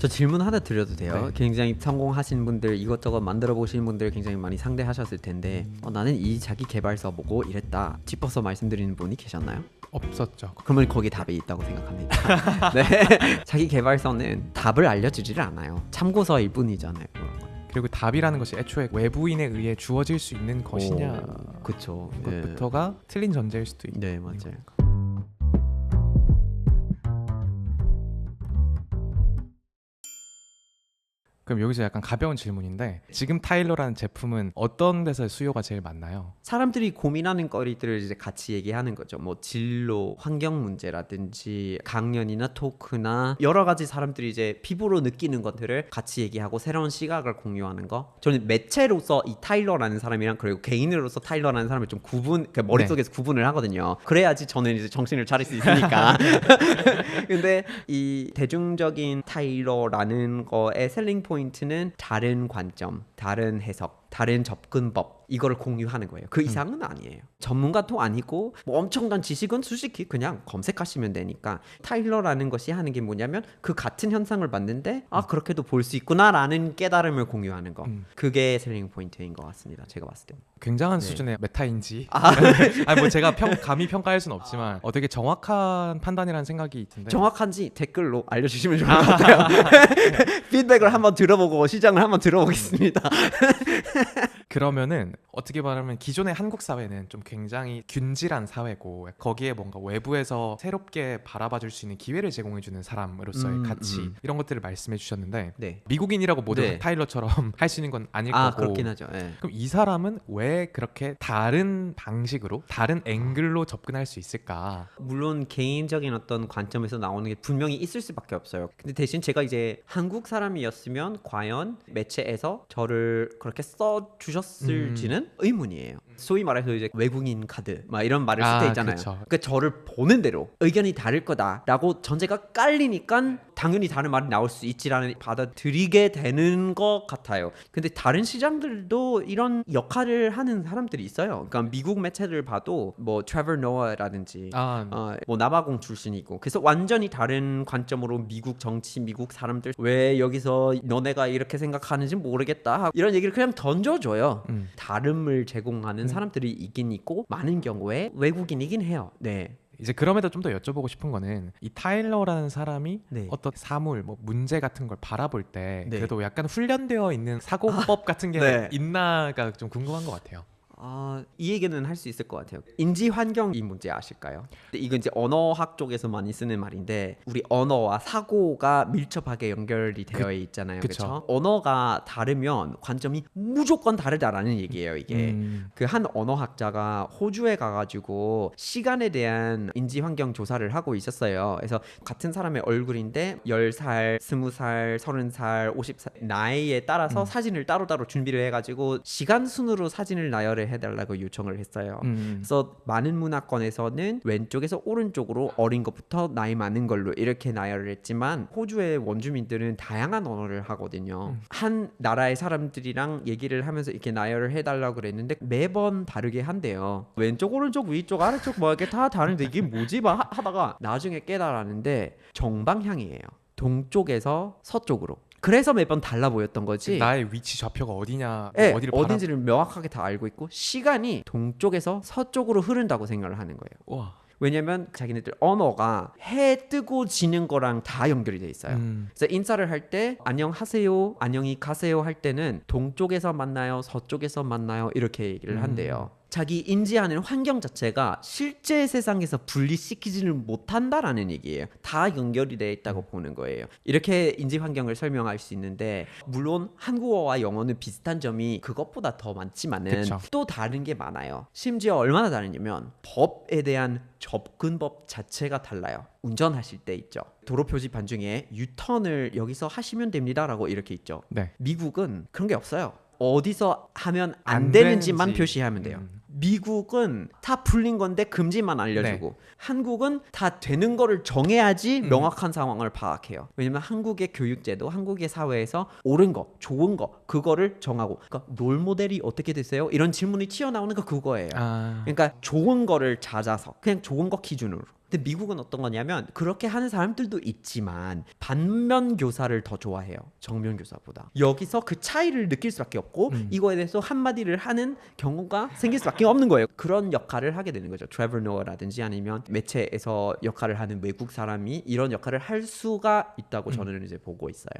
저 질문 하나 드려도 돼요? 네. 굉장히 성공하신 분들 이것저것 만들어 보신 분들 굉장히 많이 상대하셨을 텐데 음. 어, 나는 이 자기 개발서 보고 이랬다 짚어서 말씀드리는 분이 계셨나요? 없었죠. 그러면 거기 답이 있다고 생각합니다. 네, 자기 개발서는 답을 알려주지를 않아요. 참고서일 뿐이잖아요. 그리고 답이라는 것이 애초에 외부인에 의해 주어질 수 있는 것이냐 오, 그쵸. 네. 것부터가 틀린 전제일 수도 있고. 네 맞아요. 그럼 여기서 약간 가벼운 질문인데 지금 타일러라는 제품은 어떤 데서 수요가 제일 많나요? 사람들이 고민하는 거리들을 이제 같이 얘기하는 거죠. 뭐 진로, 환경 문제라든지 강연이나 토크나 여러 가지 사람들이 이제 피부로 느끼는 것들을 같이 얘기하고 새로운 시각을 공유하는 거. 저는 매체로서 이 타일러라는 사람이랑 그리고 개인으로서 타일러라는 사람을 좀 구분, 그 머릿속에서 구분을 하거든요. 그래야지 저는 이제 정신을 차릴 수 있으니까. 근데 이 대중적인 타일러라는 거의 셀링 포인트 는 다른 관점, 다른 해석, 다른 접근법 이거를 공유하는 거예요. 그 이상은 아니에요. 전문가도 아니고 뭐 엄청난 지식은 솔직히 그냥 검색하시면 되니까 타일러라는 것이 하는 게 뭐냐면 그 같은 현상을 봤는데 아 그렇게도 볼 수 있구나라는 깨달음을 공유하는 거. 음. 그게 셀링 포인트인 것 같습니다. 제가 봤을 때. 굉장한 네. 수준의 메타인지 아, 아니 뭐 제가 평, 감히 평가할 수는 없지만 어, 되게 정확한 판단이라는 생각이 드는데 정확한지 댓글로 알려주시면 좋을 것 같아요. 피드백을 한번 들어보고 시장을 한번 들어보겠습니다. 그러면은 어떻게 말하면 기존의 한국 사회는 좀 굉장히 균질한 사회고 거기에 뭔가 외부에서 새롭게 바라봐 줄 수 있는 기회를 제공해 주는 사람으로서의 음, 가치 음. 이런 것들을 말씀해 주셨는데 네. 미국인이라고 모두 네. 타일러처럼 할 수 있는 건 아닐 아 거고 그렇긴 하죠. 예. 그럼 이 사람은 왜 그렇게 다른 방식으로 다른 앵글로 접근할 수 있을까? 물론 개인적인 어떤 관점에서 나오는 게 분명히 있을 수밖에 없어요. 근데 대신 제가 이제 한국 사람이었으면 과연 매체에서 저를 그렇게 써 주셨을지는 의문이에요. 소위 말해서 이제 외국인 카드 막 이런 말을 쓸 때 아, 있잖아요. 그쵸. 그러니까 저를 보는 대로 의견이 다를 거다라고 전제가 깔리니까 당연히 다른 말이 나올 수 있지라는 받아들이게 되는 것 같아요. 근데 다른 시장들도 이런 역할을 하는 사람들이 있어요. 그러니까 미국 매체를 봐도 뭐 트레버 노아라든지 아, 어, 뭐 남아공 출신이고 그래서 완전히 다른 관점으로 미국 정치 미국 사람들 왜 여기서 너네가 이렇게 생각하는지 모르겠다 이런 얘기를 그냥 던져줘요 음. 다름을 제공하는 사람들이 있긴 있고 많은 경우에 외국인이긴 해요 네 이제 그럼에도 좀 더 여쭤보고 싶은 거는 이 타일러라는 사람이 네. 어떤 사물, 뭐 문제 같은 걸 바라볼 때 네. 그래도 약간 훈련되어 있는 사고법 같은 게 네. 있나가 좀 궁금한 것 같아요. 아, 이 얘기는 할 수 있을 것 같아요. 인지 환경 이 문제 아실까요? 이건 이제 언어학 쪽에서 많이 쓰는 말인데 우리 언어와 사고가 밀접하게 연결이 되어 있잖아요. 그쵸. 그렇죠? 언어가 다르면 관점이 무조건 다르다라는 얘기예요, 이게. 음, 그한 언어학자가 호주에 가가지고 시간에 대한 인지 환경 조사를 하고 있었어요. 그래서 같은 사람의 얼굴인데 10살, 20살, 30살, 50살 나이에 따라서 사진을 따로따로 준비를 해가지고 시간 순으로 사진을 나열을 해달라고 요청을 했어요. 음, 그래서 많은 문화권에서는 왼쪽에서 오른쪽으로 어린 것부터 나이 많은 걸로 이렇게 나열을 했지만 호주의 원주민들은 다양한 언어를 하거든요. 한 나라의 사람들이랑 얘기를 하면서 이렇게 나열을 해달라고 그랬는데 매번 다르게 한대요. 왼쪽 오른쪽 위쪽 아래쪽 뭐 이렇게 다 다른데 이게 뭐지 막 하- 하다가 나중에 깨달았는데 정방향이에요. 동쪽에서 서쪽으로. 그래서 매번 달라 보였던 거지. 나의 위치 좌표가 어디냐, 뭐 예, 어디를 바라... 어딘지를 명확하게 다 알고 있고 시간이 동쪽에서 서쪽으로 흐른다고 생각을 하는 거예요. 와, 왜냐면 자기네들 언어가 해 뜨고 지는 거랑 다 연결이 돼 있어요. 음, 그래서 인사를 할 때 안녕하세요, 안녕히 가세요 할 때는 동쪽에서 만나요, 서쪽에서 만나요 이렇게 얘기를 음. 한대요. 자기 인지하는 환경 자체가 실제 세상에서 분리시키지를 못한다라는 얘기예요. 다 연결이 돼 있다고 보는 거예요. 이렇게 인지 환경을 설명할 수 있는데 물론 한국어와 영어는 비슷한 점이 그것보다 더 많지만은 그쵸. 또 다른 게 많아요. 심지어 얼마나 다르냐면 법에 대한 접근법 자체가 달라요. 운전하실 때 있죠. 도로 표지판 중에 유턴을 여기서 하시면 됩니다라고 이렇게 있죠. 네. 미국은 그런 게 없어요. 어디서 하면 안, 안 되는지만 되는지. 표시하면 돼요. 음. 미국은 다 풀린 건데 금지만 알려주고 네. 한국은 다 되는 거를 정해야지 음. 명확한 상황을 파악해요. 왜냐면 한국의 교육제도, 한국의 사회에서 옳은 거, 좋은 거 그거를 정하고 그러니까 롤 모델이 어떻게 되세요? 이런 질문이 튀어나오는 거 그거예요. 아, 그러니까 좋은 거를 찾아서 그냥 좋은 거 기준으로 근데 미국은 어떤 거냐면 그렇게 하는 사람들도 있지만 반면 교사를 더 좋아해요. 정면 교사보다. 여기서 그 차이를 느낄 수밖에 없고 음. 이거에 대해서 한마디를 하는 경우가 생길 수밖에 없는 거예요. 그런 역할을 하게 되는 거죠. 트레버 노어라든지 아니면 매체에서 역할을 하는 외국 사람이 이런 역할을 할 수가 있다고 저는 이제 보고 있어요.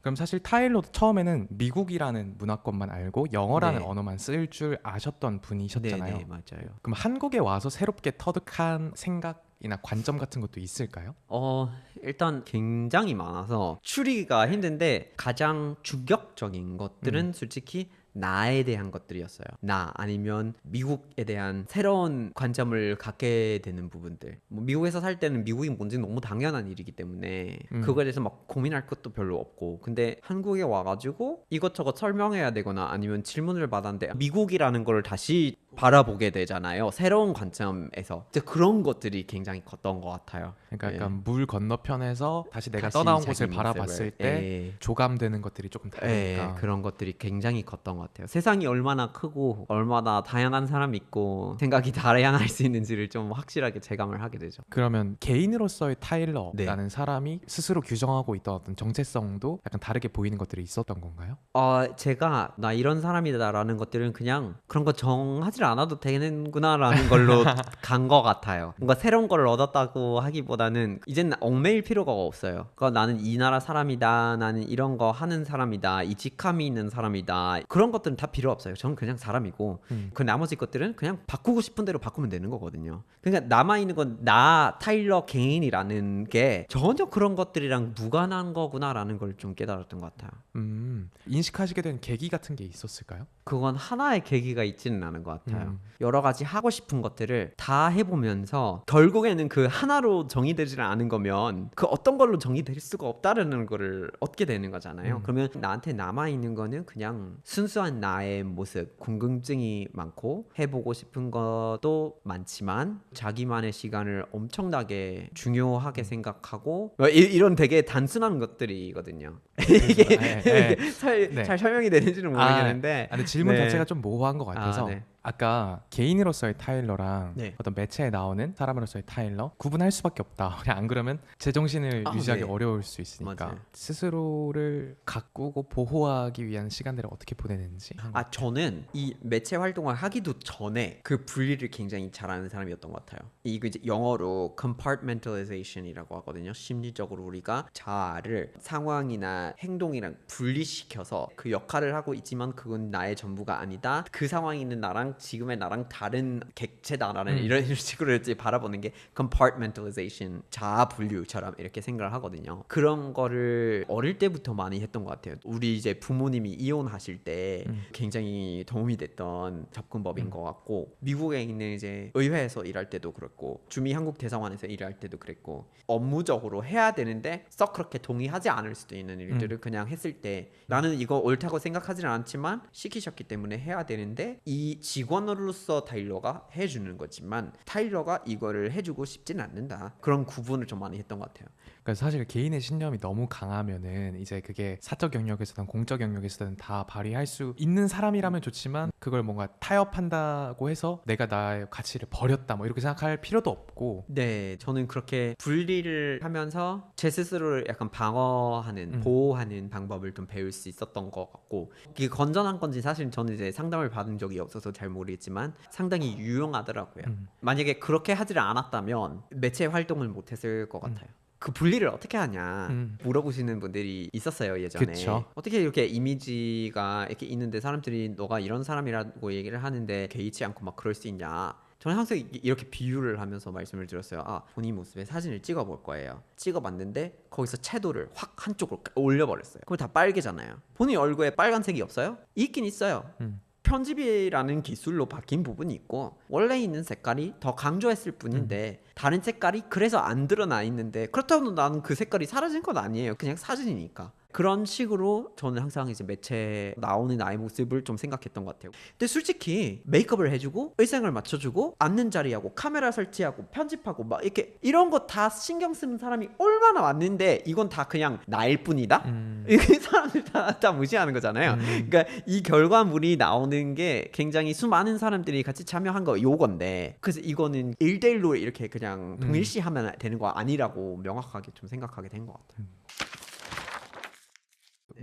그럼 사실 타일러도 처음에는 미국이라는 문화권만 알고 영어라는 네. 언어만 쓸 줄 아셨던 분이셨잖아요. 네, 맞아요. 그럼 한국에 와서 새롭게 터득한 생각 이나 관점 같은 것도 있을까요? 어 일단 굉장히 많아서 추리가 힘든데 가장 충격적인 것들은 솔직히 나에 대한 것들이었어요. 나 아니면 미국에 대한 새로운 관점을 갖게 되는 부분들. 뭐 미국에서 살 때는 미국이 뭔지 너무 당연한 일이기 때문에 음. 그거에 대해서 막 고민할 것도 별로 없고. 근데 한국에 와가지고 이것저것 설명해야 되거나 아니면 질문을 받았는데 미국이라는 걸 다시 바라보게 되잖아요. 새로운 관점에서. 그런 것들이 굉장히 컸던 것 같아요. 그러니까 예. 약간 물 건너편에서 다시 내가 다시 떠나온 곳을 바라봤을 때 예. 조감되는 것들이 조금 예, 다르니까. 그런 것들이 굉장히 컸던 것 같아요. 세상이 얼마나 크고 얼마나 다양한 사람이 있고 생각이 다양할 수 있는지를 좀 확실하게 체감을 하게 되죠. 그러면 개인으로서의 타일러라는 네. 사람이 스스로 규정하고 있던 어떤 정체성도 약간 다르게 보이는 것들이 있었던 건가요? 어, 제가 나 이런 사람이다라는 것들은 그냥 그런 거 정하지 않아도 되는구나라는 걸로 간 것 같아요. 뭔가 새로운 걸 얻었다고 하기보다는 이젠 얽매일 필요가 없어요. 그러니까 나는 이 나라 사람이다, 나는 이런 거 하는 사람이다, 이 직함이 있는 사람이다. 그런 것들은 다 필요 없어요. 저는 그냥 사람이고 음. 그 나머지 것들은 그냥 바꾸고 싶은 대로 바꾸면 되는 거거든요. 그러니까 남아 있는 건 나 타일러 개인이라는 게 전혀 그런 것들이랑 무관한 거구나라는 걸 좀 깨달았던 것 같아요. 음, 인식하시게 된 계기 같은 게 있었을까요? 그건 하나의 계기가 있지는 않은 것 같아요. 음. 여러 가지 하고 싶은 것들을 다 해보면서 결국에는 그 하나로 정의되지는 않은 거면 그 어떤 걸로 정의될 수가 없다라는 거를 얻게 되는 거잖아요. 음. 그러면 나한테 남아 있는 거는 그냥 순수 한 나의 모습, 궁금증이 많고 해보고 싶은 것도 많지만 자기만의 시간을 엄청나게 중요하게 생각하고 어, 이- 이런 되게 단순한 것들이거든요. 이게 네, 네. 잘, 네. 잘 설명이 되는지는 아, 모르겠는데 아, 근데 질문 네. 자체가 좀 모호한 것 같아서 아, 네. 아까 개인으로서의 타일러랑 네. 어떤 매체에 나오는 사람으로서의 타일러 구분할 수밖에 없다. 그냥 안 그러면 제정신을 아, 유지하기 네. 어려울 수 있으니까 맞아요. 스스로를 가꾸고 보호하기 위한 시간들을 어떻게 보내는지. 아 저는 이 매체 활동을 하기도 전에 그 분리를 굉장히 잘하는 사람이었던 것 같아요. 이거 이제 영어로 compartmentalization이라고 하거든요. 심리적으로 우리가 자아를 상황이나 행동이랑 분리시켜서 그 역할을 하고 있지만 그건 나의 전부가 아니다. 그 상황에 있는 나랑 지금의 나랑 다른 객체다라는 음. 이런 식으로 이제 바라보는 게 compartmentalization 자아 분류처럼 이렇게 생각을 하거든요. 그런 거를 어릴 때부터 많이 했던 것 같아요. 우리 이제 부모님이 이혼하실 때 음. 굉장히 도움이 됐던 접근법인 것 같고 미국에 있는 이제 의회에서 일할 때도 그랬고 주미 한국 대사관에서 일할 때도 그랬고 업무적으로 해야 되는데 썩 그렇게 동의하지 않을 수도 있는 일들을 그냥 했을 때 나는 이거 옳다고 생각하지는 않지만 시키셨기 때문에 해야 되는데 이 직원으로서 타일러가 해주는 거지만 타일러가 이거를 해주고 싶지는 않는다 그런 구분을 좀 많이 했던 것 같아요. 그러니까 사실 개인의 신념이 너무 강하면은 이제 그게 사적 영역에서든 공적 영역에서든 다 발휘할 수 있는 사람이라면 좋지만 그걸 뭔가 타협한다고 해서 내가 나의 가치를 버렸다 뭐 이렇게 생각할 필요도 없고 네, 저는 그렇게 분리를 하면서 제 스스로를 약간 방어하는, 음. 보호하는 방법을 좀 배울 수 있었던 것 같고 이게 건전한 건지 사실 저는 이제 상담을 받은 적이 없어서 잘 모르겠지만 상당히 유용하더라고요. 음. 만약에 그렇게 하지를 않았다면 매체 활동을 못했을 것 같아요. 그 분리를 어떻게 하냐 음. 물어보시는 분들이 있었어요 예전에 그쵸. 어떻게 이렇게 이미지가 이렇게 있는데 사람들이 너가 이런 사람이라고 얘기를 하는데 개의치 않고 막 그럴 수 있냐 저는 항상 이- 이렇게 비유를 하면서 말씀을 드렸어요 아 본인 모습에 사진을 찍어 볼 거예요 찍어봤는데 거기서 채도를 확 한쪽으로 올려버렸어요 그럼 다 빨개잖아요 본인 얼굴에 빨간색이 없어요? 있긴 있어요 음. 편집이라는 기술로 바뀐 부분이 있고 원래 있는 색깔이 더 강조했을 뿐인데 다른 색깔이 그래서 안 드러나 있는데 그렇다고 나는 그 색깔이 사라진 건 아니에요. 그냥 사진이니까 그런 식으로 저는 항상 이제 매체 나오는 나의 모습을 좀 생각했던 것 같아요. 근데 솔직히 메이크업을 해주고 의상을 맞춰주고 앉는 자리하고 카메라 설치하고 편집하고 막 이렇게 이런 거 다 신경 쓰는 사람이 얼마나 많은데 이건 다 그냥 나일 뿐이다. 음. 이 사람들 다, 다 무시하는 거잖아요. 그러니까 이 결과물이 나오는 게 굉장히 수많은 사람들이 같이 참여한 거 요건데 그래서 이거는 1대1로 이렇게 그냥 음. 동일시하면 되는 거 아니라고 명확하게 좀 생각하게 된 것 같아요.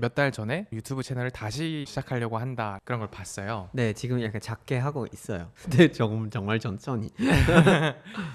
몇 달 전에 유튜브 채널을 다시 시작하려고 한다 그런 걸 봤어요. 네, 지금 약간 작게 하고 있어요. 근데 조금 정말 천천히.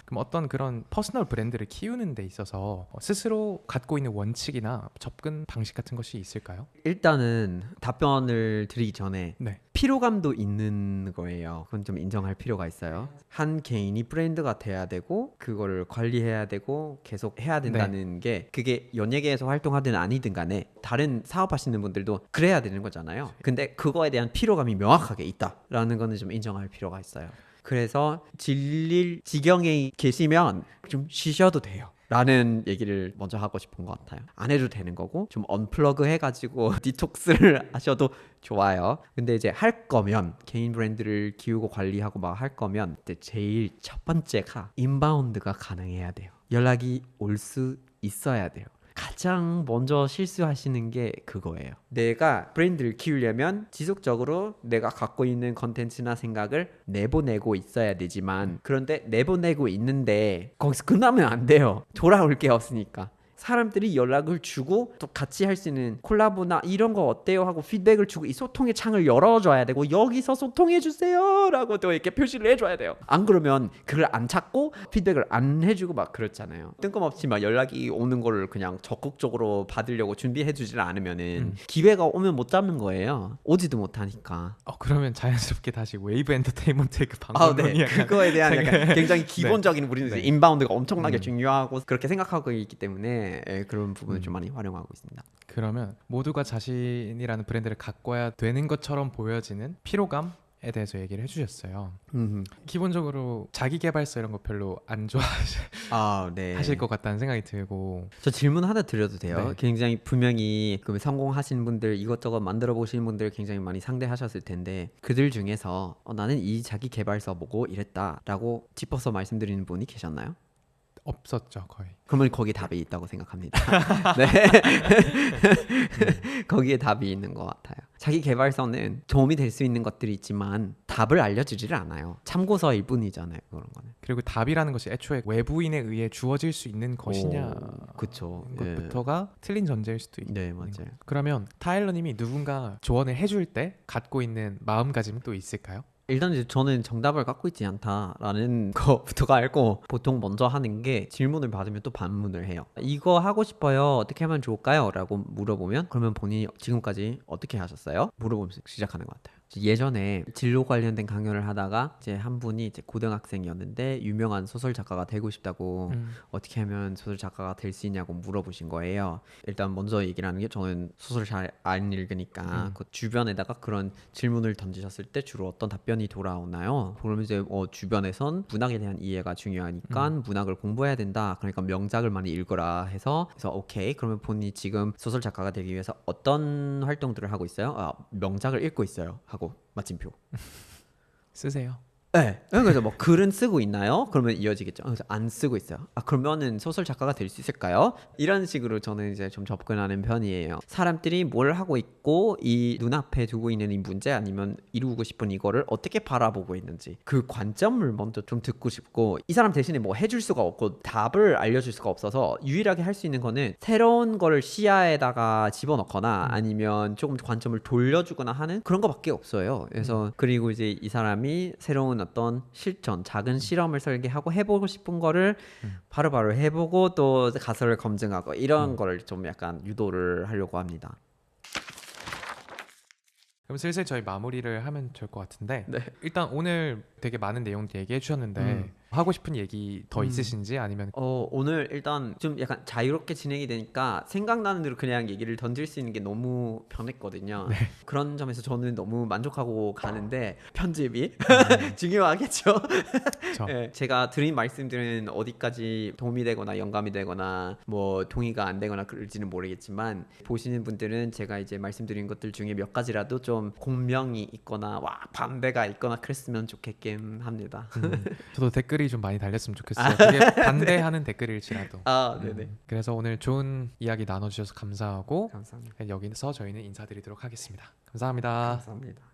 그럼 어떤 그런 퍼스널 브랜드를 키우는 데 있어서 스스로 갖고 있는 원칙이나 접근 방식 같은 것이 있을까요? 일단은 답변을 드리기 전에 네. 피로감도 있는 거예요. 그건 좀 인정할 필요가 있어요. 한 개인이 브랜드가 돼야 되고 그거를 관리해야 되고 계속 해야 된다는 게 그게 연예계에서 활동하든 아니든 간에 다른 사업하시는 분들도 그래야 되는 거잖아요. 근데 그거에 대한 피로감이 명확하게 있다라는 거는 좀 인정할 필요가 있어요. 그래서 질릴 지경에 계시면 좀 쉬셔도 돼요. 라는 얘기를 먼저 하고 싶은 것 같아요. 안 해도 되는 거고 좀 언플러그 해가지고 디톡스를 하셔도 좋아요. 근데 이제 할 거면 개인 브랜드를 키우고 관리하고 막 할 거면 제일 첫 번째가 인바운드가 가능해야 돼요. 연락이 올 수 있어야 돼요. 가장 먼저 실수하시는 게 그거예요. 내가 브랜드를 키우려면 지속적으로 내가 갖고 있는 컨텐츠나 생각을 내보내고 있어야 되지만 그런데 내보내고 있는데 거기서 끝나면 안 돼요. 돌아올 게 없으니까. 사람들이 연락을 주고 또 같이 할 수 있는 콜라보나 이런 거 어때요 하고 피드백을 주고 이 소통의 창을 열어줘야 되고 여기서 소통해 주세요라고 또 이렇게 표시를 해줘야 돼요. 안 그러면 그걸 안 찾고 피드백을 안 해주고 막 그렇잖아요. 뜬금없이 막 연락이 오는 거를 그냥 적극적으로 받으려고 준비해 주질 않으면은 기회가 오면 못 잡는 거예요. 오지도 못하니까. 어 그러면 자연스럽게 다시 웨이브 엔터테인먼트의 그 아, 방법론이 네. 그거에 대한 약간 굉장히 기본적인 우리는 이제 네. 인바운드가 엄청나게 음. 중요하고 그렇게 생각하고 있기 때문에 예, 그런 부분을 음. 좀 많이 활용하고 있습니다. 그러면 모두가 자신이라는 브랜드를 가꿔야 되는 것처럼 보여지는 피로감 에 대해서 얘기를 해주셨어요. 음. 기본적으로 자기 개발서 이런 거 별로 안 좋아하실 아, 네. 것 같다는 생각이 들고 저 질문 하나 드려도 돼요? 네. 굉장히 분명히 그 성공하신 분들 이것저것 만들어 보시는 분들 굉장히 많이 상대하셨을 텐데 그들 중에서 어, 나는 이 자기 개발서 보고 이랬다라고 짚어서 말씀드리는 분이 계셨나요? 없었죠 거의. 그러면 거기에 답이 있다고 생각합니다. 네. 거기에 답이 있는 것 같아요. 자기 개발서는 도움이 될 수 있는 것들이 있지만 답을 알려주지를 않아요. 참고서일 뿐이잖아요. 그런 거는. 그리고 답이라는 것이 애초에 외부인에 의해 주어질 수 있는 것이냐 오, 그쵸. 예. 것부터가 틀린 전제일 수도 있고 네 맞아요. 그러면 타일러님이 누군가 조언을 해줄 때 갖고 있는 마음가짐이 또 있을까요? 일단 이제 저는 정답을 갖고 있지 않다라는 것부터가 알고 보통 먼저 하는 게 질문을 받으면 또 반문을 해요. 이거 하고 싶어요. 어떻게 하면 좋을까요? 라고 물어보면 그러면 본인이 지금까지 어떻게 하셨어요? 물어보면서 시작하는 것 같아요. 예전에 진로 관련된 강연을 하다가 이제 한 분이 이제 고등학생이었는데 유명한 소설 작가가 되고 싶다고 음. 어떻게 하면 소설 작가가 될 수 있냐고 물어보신 거예요. 일단 먼저 얘기를 하는 게 저는 소설 잘 안 읽으니까 음. 그 주변에다가 그런 질문을 던지셨을 때 주로 어떤 답변이 돌아오나요? 그러면 이제 어, 주변에선 문학에 대한 이해가 중요하니까 음. 문학을 공부해야 된다. 그러니까 명작을 많이 읽어라 해서 그래서 오케이 그러면 본인이 지금 소설 작가가 되기 위해서 어떤 활동들을 하고 있어요? 아, 명작을 읽고 있어요. 하고 마침표. 쓰세요. 네. 그래서 뭐 글은 쓰고 있나요? 그러면 이어지겠죠. 그래서 안 쓰고 있어요. 아 그러면은 소설 작가가 될 수 있을까요? 이런 식으로 저는 이제 좀 접근하는 편이에요. 사람들이 뭘 하고 있고 이 눈앞에 두고 있는 이 문제 아니면 이루고 싶은 이거를 어떻게 바라보고 있는지 그 관점을 먼저 좀 듣고 싶고 이 사람 대신에 뭐 해줄 수가 없고 답을 알려줄 수가 없어서 유일하게 할 수 있는 거는 새로운 거를 시야에다가 집어넣거나 아니면 조금 관점을 돌려주거나 하는 그런 거밖에 없어요. 그래서 그리고 이제 이 사람이 새로운 어떤 실천, 작은 실험을 설계하고 해보고 싶은 거를 바로바로 해보고 또 가설을 검증하고 이런 거를 좀 약간 유도를 하려고 합니다. 그럼 슬슬 저희 마무리를 하면 될것 같은데 네. 일단 오늘 되게 많은 내용들 얘기해 주셨는데 음. 하고 싶은 얘기 더 음. 있으신지 아니면 어, 오늘 일단 좀 약간 자유롭게 진행이 되니까 생각나는 대로 그냥 얘기를 던질 수 있는 게 너무 편했거든요. 네. 그런 점에서 저는 너무 만족하고 가는데 편집이 음. 중요하겠죠. 저 네, 제가 드린 말씀들은 어디까지 도움이 되거나 영감이 되거나 뭐 동의가 안 되거나 그럴지는 모르겠지만 보시는 분들은 제가 이제 말씀드린 것들 중에 몇 가지라도 좀 공명이 있거나 와 반대가 있거나 그랬으면 좋겠긴 합니다. 음, 저도 댓글 이 좀 많이 달렸으면 좋겠어요. 그게 반대하는 댓글일지라도. 아, 네네. 음, 그래서 오늘 좋은 이야기 나눠주셔서 감사하고 감사합니다. 여기서 저희는 인사드리도록 하겠습니다. 감사합니다. 감사합니다.